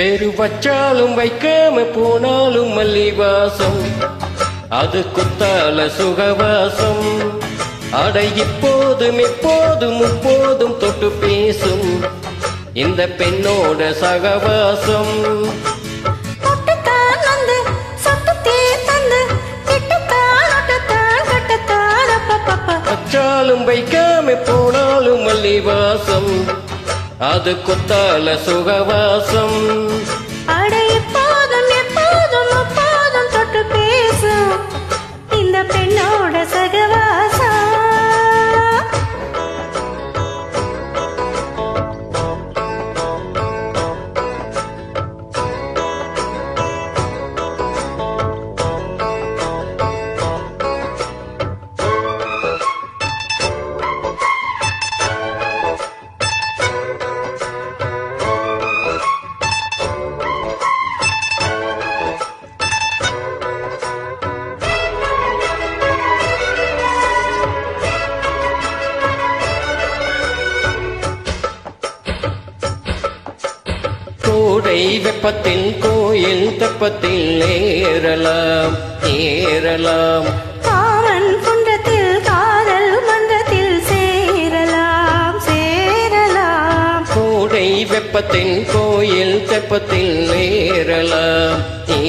பெரு வச்சாலும் வைக்காம போனாலும் மல்லிவாசம். அது குத்தால சுகவாசம். அட இப்போதும் எப்போதும் முப்போதும் தொட்டு பேசும். இந்த பெண்ணோட சகவாசம். வச்சாலும் வைக்காம போனாலும் மல்லிவாசம். அது கொத்தால சுகவாசம். கோடை வெப்பத்தில் கோயில் தெப்பத்தில் ஏறலாம் ஏறலாம். காமன் குன்றத்தில் காதல் மன்றத்தில் சேரலாம் சேரலாம். கோடை வெப்பத்தின் கோயில் தெப்பத்தில் ஏறலாம்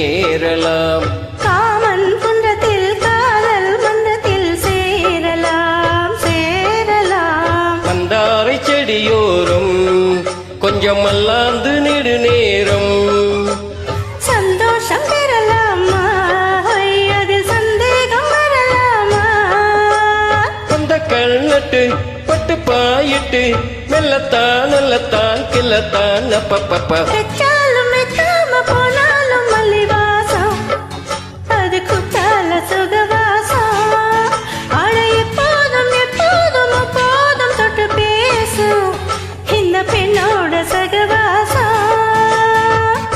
ஏறலாம். காமன் குன்றத்தில் காதல் மன்றத்தில் சேரலாம் சேரலாம். மந்தாரை செடியோரும் கொஞ்சம் நட்டு பட்டு பாயிட்டு மெல்லத்தான் நல்லத்தான் கில்லத்தான் அப்பப்பப்ப போனாலும் மல்லிவாசம் அது குத்தால சுகவாசம் அட எப்போதும் எப்போதும் எப்போதும் தொட்டு பேசும் இந்த பெண்ணோட சகவாசம்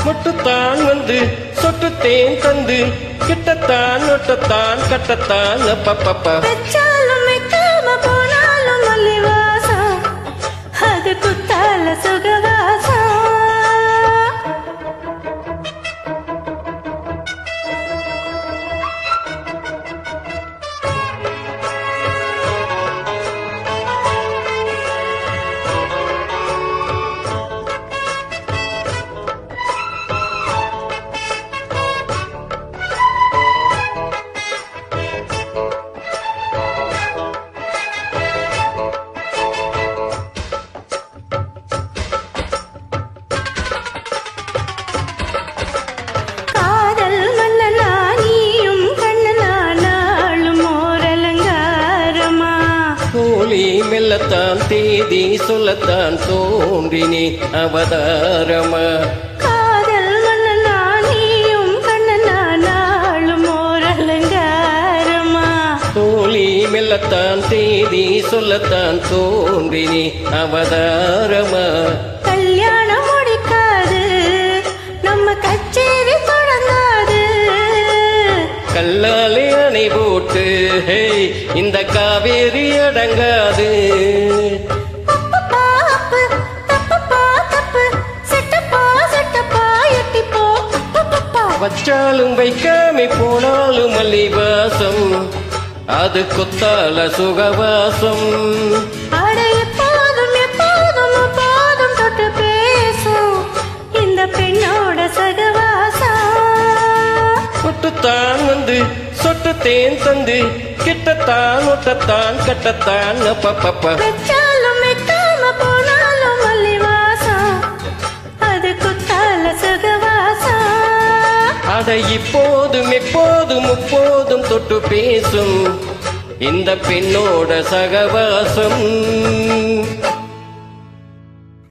முட்டுத்தான் வந்து சொட்டு தேன் தந்து கிட்டத்தான் நொட்டத்தான் கட்டத்தான் அப்பப்பப்ப கோழி மெல்லத்தான் தேதி சொல்லத்தான் தோன்றினே அவதாரமா. மெல்லத்தான் தேதி சொல்லத்தான் தோன்றினே அவதாரமா. கல்யாணம் முடிக்காது நம்ம கச்சேரி தொடங்காது. கல்லாலே அணை போச்சு இந்த காவேரி அடங்காது. வச்சாலும் வைக்காமி போனாலும் மல்லி வாசம் அது கொத்தால சுகவாசம். கொட்டுத்தான் வந்து சொட்டு தேன் தந்து கிட்டத்தான் ஒட்டத்தான் கட்டத்தான் மல்லிவாசம் அது இப்போதும் எப்போதும் முப்போதும் தொட்டு பேசும் இந்த பெண்ணோட சகவாசம்.